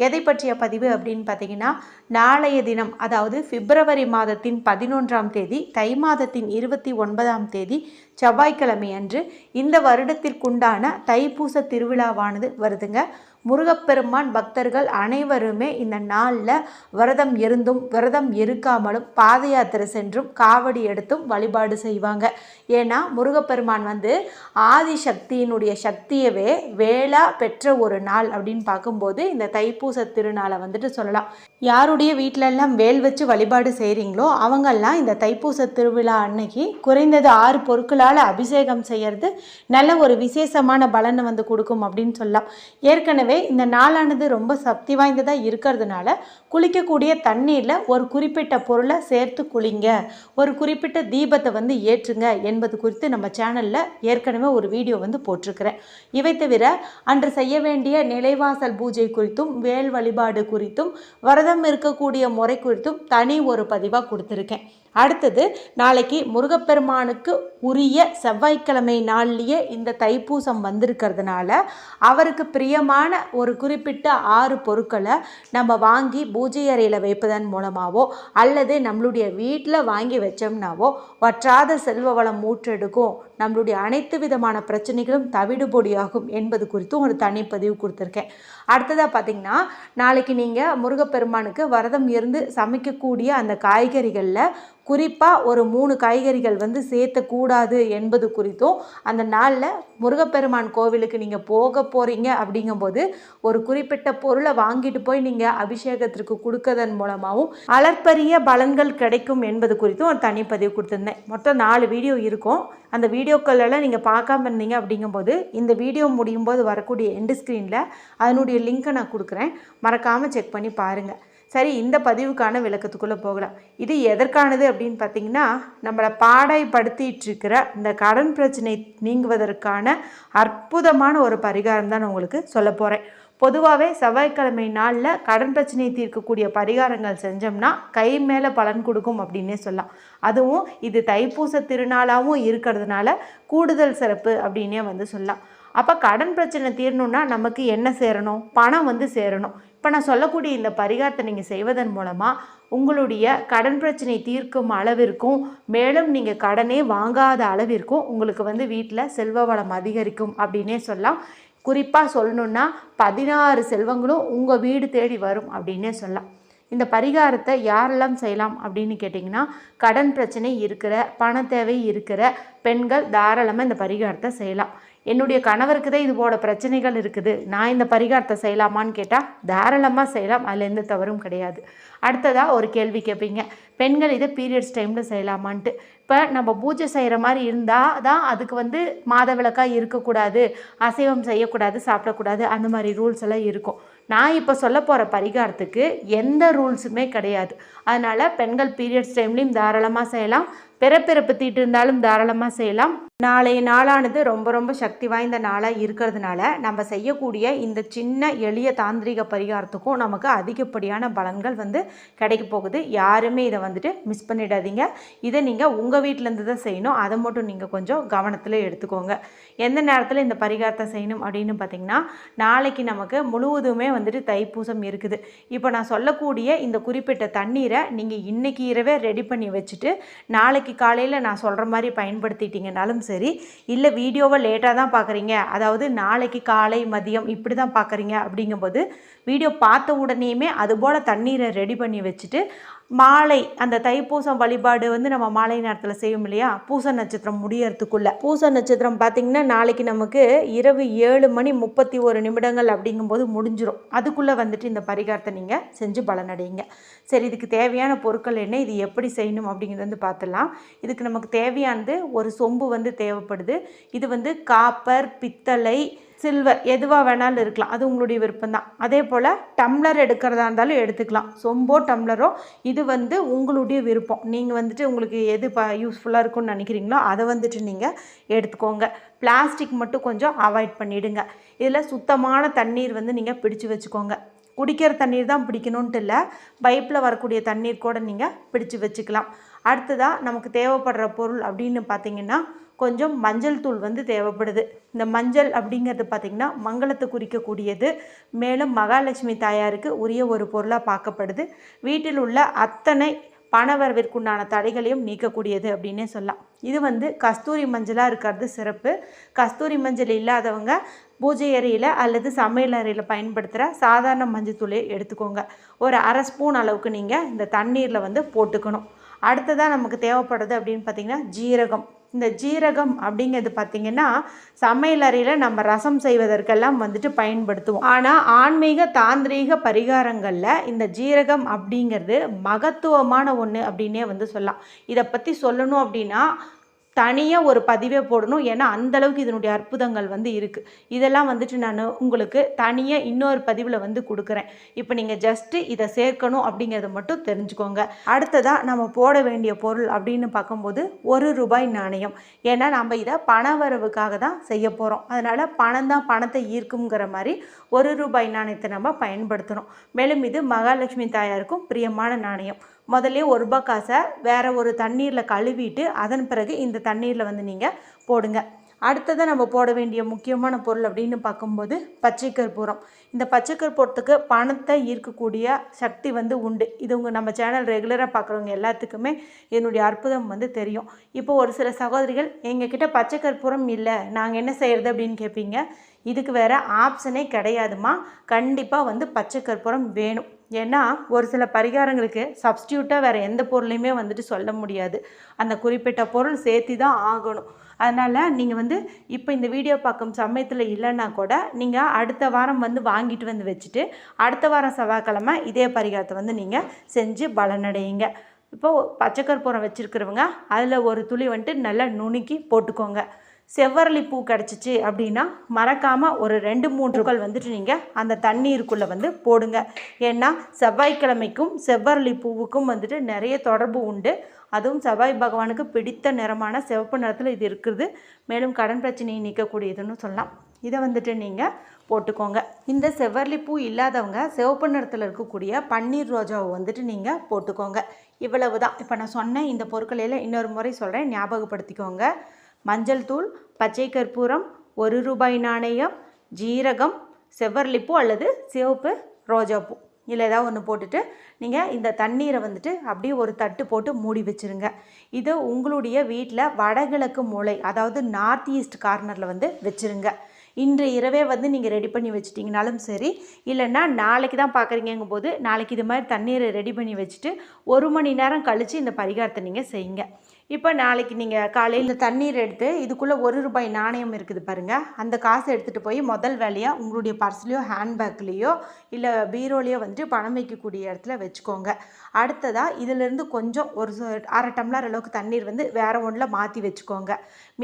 எதை பற்றிய பதிவு அப்படின்னு பார்த்தீங்கன்னா நாளைய தினம் அதாவது பிப்ரவரி மாதத்தின் பதினொன்றாம் தேதி தை மாதத்தின் இருபத்தி ஒன்பதாம் தேதி செவ்வாய்க்கிழமை அன்று இந்த வருடத்திற்குண்டான தைப்பூச திருவிழாவானது வருதுங்க. முருகப்பெருமான் பக்தர்கள் அனைவருமே இந்த நாளில் விரதம் இருந்தும் விரதம் இருக்காமலும் பாத யாத்திரை சென்றும் காவடி எடுத்தும் வழிபாடு செய்வாங்க. ஏன்னா முருகப்பெருமான் வந்து ஆதி சக்தியினுடைய சக்தியவே வேளா பெற்ற ஒரு நாள் அப்படின்னு பார்க்கும்போது இந்த தைப்பூச திருநாளை வந்துட்டு சொல்லலாம். யாருடைய வீட்டிலெல்லாம் வேல் வச்சு வழிபாடு செய்கிறீங்களோ அவங்கெல்லாம் இந்த தைப்பூச திருவிழா அன்னைக்கு குறைந்தது ஆறு பொருட்களால் அபிஷேகம் செய்யறது நல்ல ஒரு விசேஷமான பலனை வந்து கொடுக்கும் அப்படின்னு சொல்லலாம். ஏற்கனவே இந்த நாளானது ரொம்ப சக்தி வாய்ந்ததாக இருக்கிறதுனால குளிக்கக்கூடிய தண்ணீரில் ஒரு குறிப்பிட்ட பொருளை சேர்த்து குளிங்க. ஒரு குறிப்பிட்ட தீபத்தை வந்து ஏற்றுங்க என்பது குறித்து நம்ம சேனலில் ஏற்கனவே ஒரு வீடியோ வந்து போட்டிருக்கிறேன். இவை தவிர அன்று செய்ய வேண்டிய நிலைவாசல் பூஜை குறித்தும் வேல் வழிபாடு குறித்தும் விரதம் இருக்கக்கூடிய முறை குறித்தும் தனி ஒரு பதிவாக கொடுத்துருக்கேன். அடுத்தது நாளைக்கு முருகப்பெருமானுக்கு உரிய செவ்வாய்க்கிழமை நாள்லேயே இந்த தைப்பூசம் வந்திருக்கிறதுனால அவருக்கு பிரியமான ஒரு குறிப்பிட்ட ஆறு பொருட்களை நம்ம வாங்கி பூஜை அறையில் வைப்பதன் மூலமாகவோ அல்லது நம்மளுடைய வீட்டில் வாங்கி வச்சோம்னாவோ வற்றாத செல்வ வளம் மூற்றெடுக்கும் நம்மளுடைய அனைத்து விதமான பிரச்சனைகளும் தவிடுபொடியாகும் என்பது குறித்தும் ஒரு தனிப்பதிவு கொடுத்துருக்கேன். அடுத்ததாக பார்த்திங்கன்னா நாளைக்கு நீங்கள் முருகப்பெருமானுக்கு விரதம் இருந்து சமைக்கக்கூடிய அந்த காய்கறிகளில் குறிப்பாக ஒரு மூணு காய்கறிகள் வந்து சேர்த்தக்கூடாது என்பது குறித்தும் அந்த நாளில் முருகப்பெருமான் கோவிலுக்கு நீங்கள் போக போகிறீங்க அப்படிங்கும்போது ஒரு குறிப்பிட்ட பொருளை வாங்கிட்டு போய் நீங்கள் அபிஷேகத்திற்கு கொடுக்கறதன் மூலமாகவும் அளப்பரிய பலன்கள் கிடைக்கும் என்பது குறித்தும் ஒரு தனிப்பதிவு கொடுத்துருந்தேன். மொத்தம் நாலு வீடியோ இருக்கும். அந்த வீடியோக்கள் எல்லாம் நீங்கள் பார்க்காம இருந்தீங்க அப்படிங்கும்போது இந்த வீடியோ முடியும் போது வரக்கூடிய எண்டு ஸ்க்ரீனில் அதனுடைய லிங்க்கை நான் கொடுக்குறேன். மறக்காமல் செக் பண்ணி பாருங்கள் சரி இந்த பதிவுக்கான விளக்கத்துக்குள்ளே போகலாம். இது எதற்கானது அப்படின்னு பார்த்தீங்கன்னா நம்மளை பாடாய்படுத்திட்டு இருக்கிற இந்த கடன் பிரச்சனை நீங்குவதற்கான அற்புதமான ஒரு பரிகாரம் தான் நான் உங்களுக்கு சொல்ல போகிறேன் பொதுவாகவே செவ்வாய்க்கிழமை நாளில் கடன் பிரச்சனையை தீர்க்கக்கூடிய பரிகாரங்கள் செஞ்சோம்னா கை மேலே பலன் கொடுக்கும் அப்படின்னே சொல்லலாம். அதுவும் இது தைப்பூச திருநாளாகவும் இருக்கிறதுனால கூடுதல் சிறப்பு அப்படின்னே வந்து சொல்லலாம். அப்போ கடன் பிரச்சனை தீரணும்னா நமக்கு என்ன சேரணும்? பணம் வந்து சேரணும். இப்போ நான் சொல்லக்கூடிய இந்த பரிகாரத்தை நீங்கள் செய்வதன் மூலமாக உங்களுடைய கடன் பிரச்சனை தீர்க்கும் அளவிற்கும் மேலும் நீங்கள் கடனே வாங்காத அளவிற்கும் உங்களுக்கு வந்து வீட்டில் செல்வ வளம் அதிகரிக்கும் அப்படின்னே சொல்லலாம். குறிப்பாக சொல்லணுன்னா பதினாறு செல்வங்களும் உங்கள் வீடு தேடி வரும் அப்படின்னே சொல்லலாம். இந்த பரிகாரத்தை யாரெல்லாம் செய்யலாம் அப்படின்னு கேட்டிங்கன்னா கடன் பிரச்சனை இருக்கிற பண தேவை இருக்கிற பெண்கள் தாராளமாக இந்த பரிகாரத்தை செய்யலாம். என்னுடைய கணவருக்கு தான் இது போல பிரச்சனைகள் இருக்குது. நான் இந்த பரிகாரத்தை செய்யலாமான்னு கேட்டால் தாராளமாக செய்யலாம். அதில் எந்த தவறும் கிடையாது. அடுத்ததாக ஒரு கேள்வி கேட்பீங்க பெண்கள் இதை பீரியட்ஸ் டைமில் செய்யலாமான்ட்டு. இப்போ நம்ம பூஜை செய்கிற மாதிரி இருந்தால் தான் அதுக்கு வந்து மாதவிளக்காக இருக்கக்கூடாது. அசைவம் செய்யக்கூடாது சாப்பிடக்கூடாது. அந்த மாதிரி ரூல்ஸ் எல்லாம் இருக்கும். நான் இப்போ சொல்ல போகிற பரிகாரத்துக்கு எந்த ரூல்ஸுமே கிடையாது. அதனால் பெண்கள் பீரியட்ஸ் டைம்லேயும் தாராளமாக செய்யலாம். பிறப்பிறப்பு தீட்டு இருந்தாலும் தாராளமாக செய்யலாம். நாளைய நாளானது ரொம்ப ரொம்ப சக்தி வாய்ந்த நாளாக இருக்கிறதுனால நம்ம செய்யக்கூடிய இந்த சின்ன எளிய தாந்திரிக பரிகாரத்துக்கும் நமக்கு அதிகப்படியான பலன்கள் வந்து கிடைக்க போகுது. யாருமே இதை வந்துட்டு மிஸ் பண்ணிடாதீங்க. இதை நீங்கள் உங்கள் வீட்டிலேருந்து தான் செய்யணும். அதை மட்டும் நீங்கள் கொஞ்சம் கவனத்தில் எடுத்துக்கோங்க. எந்த நேரத்தில் இந்த பரிகாரத்தை செய்யணும் அப்படின்னு பார்த்தீங்கன்னா நாளைக்கு நமக்கு முழுவதுமே வந்துட்டு தைப்பூசம் இருக்குது. இப்போ நான் சொல்லக்கூடிய இந்த குறிப்பிட்ட தண்ணீரை நீங்கள் இன்னைக்கு இரவே ரெடி பண்ணி வச்சுட்டு நாளைக்கு காலையில் நான் சொல்கிற மாதிரி பயன்படுத்திட்டீங்கனாலும் சரி. இல்லை வீடியோவை லேட்டாக தான் பார்க்குறீங்க அதாவது நாளைக்கு காலை மதியம் இப்படி தான் பார்க்குறீங்க அப்படிங்கும்போது வீடியோ பார்த்த உடனேயுமே அதுபோல் தண்ணீரை ரெடி பண்ணி வச்சுட்டு மாலை அந்த தைப்பூசம் வழிபாடு வந்து நம்ம மாலை நேரத்தில் செய்வோம் இல்லையா? பூச நட்சத்திரம் முடியறதுக்குள்ள. பூச நட்சத்திரம் பார்த்திங்கன்னா நாளைக்கு நமக்கு இரவு ஏழு மணி முப்பத்தி ஒரு நிமிடங்கள் அப்படிங்கும்போது முடிஞ்சிடும் அதுக்குள்ளே வந்துட்டு இந்த பரிகாரத்தை நீங்கள் செஞ்சு பலனடையுங்க. சரி இதுக்கு தேவையான பொருட்கள் என்ன? இது எப்படி செய்யணும் அப்படிங்கிறது வந்து பார்த்துடலாம் இதுக்கு நமக்கு தேவையானது ஒரு சொம்பு வந்து தேவைப்படுது. இது வந்து காப்பர் பித்தளை சில்வர் எதுவாக வேணாலும் இருக்கலாம். அது உங்களுடைய விருப்பம் தான் அதே போல் டம்ளர் எடுக்கிறதா இருந்தாலும் எடுத்துக்கலாம். சொம்போ டம்ளரோ இது வந்து உங்களுடைய விருப்பம். நீங்கள் வந்துட்டு உங்களுக்கு எது ப யூஸ்ஃபுல்லாக இருக்கும்னு நினைக்கிறீங்களோ அதை வந்துட்டு நீங்கள் எடுத்துக்கோங்க. பிளாஸ்டிக் மட்டும் கொஞ்சம் அவாய்ட் பண்ணிவிடுங்க இதில் சுத்தமான தண்ணீர் வந்து நீங்கள் பிடிச்சு வச்சுக்கோங்க. குடிக்கிற தண்ணீர் தான் பிடிக்கணுன்ட்டு இல்லை பைப்பில் வரக்கூடிய தண்ணீர் கூட நீங்கள் பிடிச்சு வச்சுக்கலாம். அடுத்ததாக நமக்கு தேவைப்படுற பொருள் அப்படின்னு பார்த்தீங்கன்னா கொஞ்சம் மஞ்சள் தூள் வந்து தேவைப்படுது. இந்த மஞ்சள் அப்படிங்கிறது பார்த்திங்கன்னா மங்களத்தை குறிக்கக்கூடியது. மேலும் மகாலட்சுமி தாயாருக்கு உரிய ஒரு பொருளாக பார்க்கப்படுது. வீட்டில் உள்ள அத்தனை பணவரவிற்குண்டான தடைகளையும் நீக்கக்கூடியது அப்படின்னே சொல்லலாம். இது வந்து கஸ்தூரி மஞ்சளாக இருக்கிறது சிறப்பு. கஸ்தூரி மஞ்சள் இல்லாதவங்க பூஜை அறையில் அல்லது சமையல் அறையில் பயன்படுத்துகிற சாதாரண மஞ்சள் தூளையை எடுத்துக்கோங்க. ஒரு அரை ஸ்பூன் அளவுக்கு நீங்கள் இந்த தண்ணீரில் வந்து போட்டுக்கணும். அடுத்ததாக நமக்கு தேவைப்படுது அப்படின்னு பார்த்திங்கன்னா ஜீரகம். இந்த ஜீரகம் அப்படிங்கிறது பார்த்திங்கன்னா சமையலறையில் நம்ம ரசம் செய்வதற்கெல்லாம் வந்துட்டு பயன்படுத்துவோம். ஆனால் ஆன்மீக தாந்திரீக பரிகாரங்களில் இந்த ஜீரகம் அப்படிங்கிறது மகத்துவமான ஒன்று அப்படின்னே வந்து சொல்லலாம். இதை பற்றி சொல்லணும் அப்படின்னா தனியாக ஒரு பதிவே போடணும். ஏன்னா அந்தளவுக்கு இதனுடைய அற்புதங்கள் வந்து இருக்குது இதெல்லாம் வந்துட்டு நான் உங்களுக்கு தனியாக இன்னொரு பதிவில் வந்து கொடுக்குறேன். இப்போ நீங்கள் ஜஸ்ட்டு இதை சேர்க்கணும் அப்படிங்கிறத மட்டும் தெரிஞ்சுக்கோங்க. அடுத்ததாக நம்ம போட வேண்டிய பொருள் அப்படின்னு பார்க்கும்போது ஒரு ரூபாய் நாணயம். ஏன்னா நம்ம இதை பண வரவுக்காக தான் செய்ய போகிறோம் அதனால் பணம் தான் பணத்தை ஈர்க்குங்கிற மாதிரி ஒரு ரூபாய் நாணயத்தை நம்ம பயன்படுத்தணும். மேலும் இது மகாலட்சுமி தாயாருக்கும் பிரியமான நாணயம். முதல்ல ஒரு ரூபாய் காசை வேறு ஒரு தண்ணீரில் கழுவிட்டு அதன் பிறகு இந்த தண்ணீரில் வந்து நீங்கள் போடுங்க. அடுத்ததாக நம்ம போட வேண்டிய முக்கியமான பொருள் அப்படின்னு பார்க்கும்போது பச்சை கற்பூரம் இந்த பச்சை கற்பூரத்துக்கு பணத்தை ஈர்க்கக்கூடிய சக்தி வந்து உண்டு. இது உங்கள் நம்ம சேனல் ரெகுலராக பார்க்குறவங்க எல்லாத்துக்குமே என்னுடைய அற்புதம் வந்து தெரியும். இப்போ ஒரு சில சகோதரிகள் எங்ககிட்ட பச்சை கற்பூரம் இல்லை நாங்கள் என்ன செய்கிறது அப்படின்னு கேட்பீங்க இதுக்கு வேறு ஆப்ஷனே கிடையாதுமா கண்டிப்பாக வந்து பச்சை கற்பூரம் வேணும். ஏன்னா ஒரு சில பரிகாரங்களுக்கு சப்ஸ்டியூட்டாக வேறு எந்த பொருளையுமே வந்துட்டு சொல்ல முடியாது. அந்த குறிப்பிட்ட பொருள் சேர்த்து தான் ஆகணும். அதனால் நீங்கள் வந்து இப்போ இந்த வீடியோ பார்க்கும் சமயத்தில் இல்லைன்னா கூட நீங்கள் அடுத்த வாரம் வந்து வாங்கிட்டு வந்து வச்சுட்டு அடுத்த வாரம் செவ்வாய்க்கிழமை இதே பரிகாரத்தை வந்து நீங்கள் செஞ்சு பலனடையுங்க. இப்போது பச்சைக்கற்பூரம் வச்சுருக்கிறவங்க அதில் ஒரு துளி வந்துட்டு நல்லா நுணுக்கி போட்டுக்கோங்க. செவ்வரளி பூ கிடச்சிச்சு அப்படின்னா மறக்காமல் ஒரு ரெண்டு மூன்று பூக்கள் வந்துட்டு நீங்கள் அந்த தண்ணீருக்குள்ளே வந்து போடுங்க. ஏன்னா செவ்வாய்க்கிழமைக்கும் செவ்வரளி பூவுக்கும் வந்துட்டு நிறைய தொடர்பு உண்டு. அதுவும் செவ்வாய் பகவானுக்கு பிடித்த நிறமான சிவப்பு நிறத்தில் இது இருக்குது. மேலும் கடன் பிரச்சனையை நீக்கக்கூடியதுன்னு சொல்லலாம். இதை வந்துட்டு நீங்கள் போட்டுக்கோங்க. இந்த செவ்வரளி பூ இல்லாதவங்க சிவப்பு நிறத்தில் இருக்கக்கூடிய பன்னீர் ரோஜாவை வந்துட்டு நீங்கள் போட்டுக்கோங்க. இவ்வளவு தான் இப்போ நான் சொன்ன இந்த பொருட்களையில் இன்னொரு முறை சொல்கிறேன் ஞாபகப்படுத்திக்கோங்க. மஞ்சள் தூள் பச்சை கற்பூரம் ஒரு ரூபாய் நாணயம் ஜீரகம் செவ்வரளிப்பூ அல்லது சிவப்பு ரோஜாப்பூ இல்லை ஏதாவது ஒன்று போட்டுட்டு நீங்கள் இந்த தண்ணீரை வந்துட்டு அப்படியே ஒரு தட்டு போட்டு மூடி வச்சுருங்க. இது உங்களுடைய வீட்டில் வடகிழக்கு மூளை அதாவது நார்த் ஈஸ்ட் கார்னரில் வந்து வச்சுருங்க. இன்று இரவே வந்து நீங்கள் ரெடி பண்ணி வச்சிட்டிங்கனாலும் சரி இல்லைன்னா நாளைக்கு தான் பார்க்குறீங்கும் போது நாளைக்கு இது மாதிரி தண்ணீரை ரெடி பண்ணி வச்சுட்டு ஒரு மணி நேரம் கழித்து இந்த பரிகாரத்தை நீங்கள் செய்யுங்க. இப்போ நாளைக்கு நீங்கள் காலையில் தண்ணீர் எடுத்து இதுக்குள்ளே ஒரு ரூபாய் நாணயம் இருக்குது பாருங்கள் அந்த காசை எடுத்துகிட்டு போய் முதல் வேலையாக உங்களுடைய பர்ஸ்லேயோ ஹேண்ட்பேக்லேயோ இல்லை பீரோலேயோ வந்துட்டு பணம் வைக்கக்கூடிய இடத்துல வச்சுக்கோங்க. அடுத்ததாக இதிலேருந்து கொஞ்சம் ஒரு அரை டம்ளர் அளவுக்கு தண்ணீர் வந்து வேறு ஒன்றில் மாற்றி வச்சுக்கோங்க.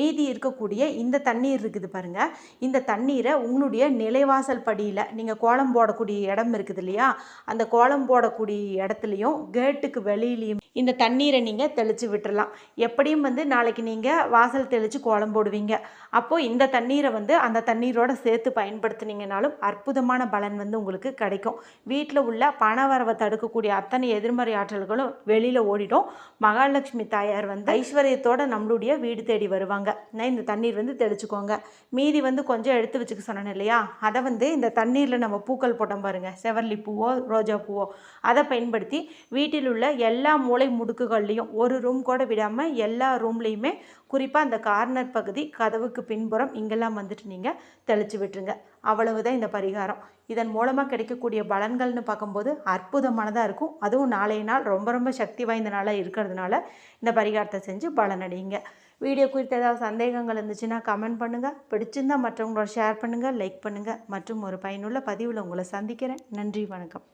மீதி இருக்கக்கூடிய இந்த தண்ணீர் இருக்குது பாருங்கள் இந்த தண்ணீரை உங்களுடைய நிலைவாசல் படியில் நீங்கள் கோலம் போடக்கூடிய இடம் இருக்குது இல்லையா? அந்த கோலம் போடக்கூடிய இடத்துலையும் கேட்டுக்கு வெளியிலையும் இந்த தண்ணீரை நீங்கள் தெளித்து விட்டுறலாம். எப்படியும் வந்து நாளைக்கு நீங்கள் வாசல் தெளித்து கோலம் போடுவீங்க. அப்போது இந்த தண்ணீரை வந்து அந்த தண்ணீரோடு சேர்த்து பயன்படுத்தினீங்கனாலும் அற்புதமான பலன் வந்து உங்களுக்கு கிடைக்கும். வீட்டில் உள்ள பண வரவை தடுக்கக்கூடிய அத்தனை எதிர்மறை ஆற்றல்களும் வெளியில் ஓடிடும். மகாலட்சுமி தாயார் வந்து ஐஸ்வர்யத்தோடு நம்மளுடைய வீடு தேடி வருவாங்க. நான் இந்த தண்ணீர் வந்து தெளிச்சுக்கோங்க. மீதி வந்து கொஞ்சம் எடுத்து வச்சுக்க சொன்னேன் இல்லையா? அதை வந்து இந்த தண்ணீரில் நம்ம பூக்கள் போட்டோம் பாருங்கள் செவர்லி பூவோ ரோஜா பூவோ. அதை பயன்படுத்தி வீட்டில் உள்ள எல்லா மூளை முடுக்குகள்லேயும் ஒரு ரூம் கூட விடாமல் எல்லா ரூம்லேயுமே குறிப்பாக அந்த கார்னர் பகுதி கதவுக்கு பின்புறம் இங்கெல்லாம் வந்துட்டு நீங்கள் தெளித்து விட்டுருங்க. அவ்வளவுதான் இந்த பரிகாரம். இதன் மூலமாக கிடைக்கக்கூடிய பலன்கள்னு பார்க்கும்போது அற்புதமானதாக இருக்கும். அதுவும் நாளைய நாள் ரொம்ப ரொம்ப சக்தி வாய்ந்த நாளாக இருக்கிறதுனால இந்த பரிகாரத்தை செஞ்சு பலனடையுங்க வீடியோ குறித்த ஏதாவது சந்தேகங்கள் இருந்துச்சுன்னா கமெண்ட் பண்ணுங்கள் பிடிச்சிருந்தால் மற்றவங்களோட ஷேர் பண்ணுங்கள் லைக் பண்ணுங்கள் மற்றும் ஒரு பயனுள்ள பதிவில் உங்களை சந்திக்கிறேன். நன்றி வணக்கம்.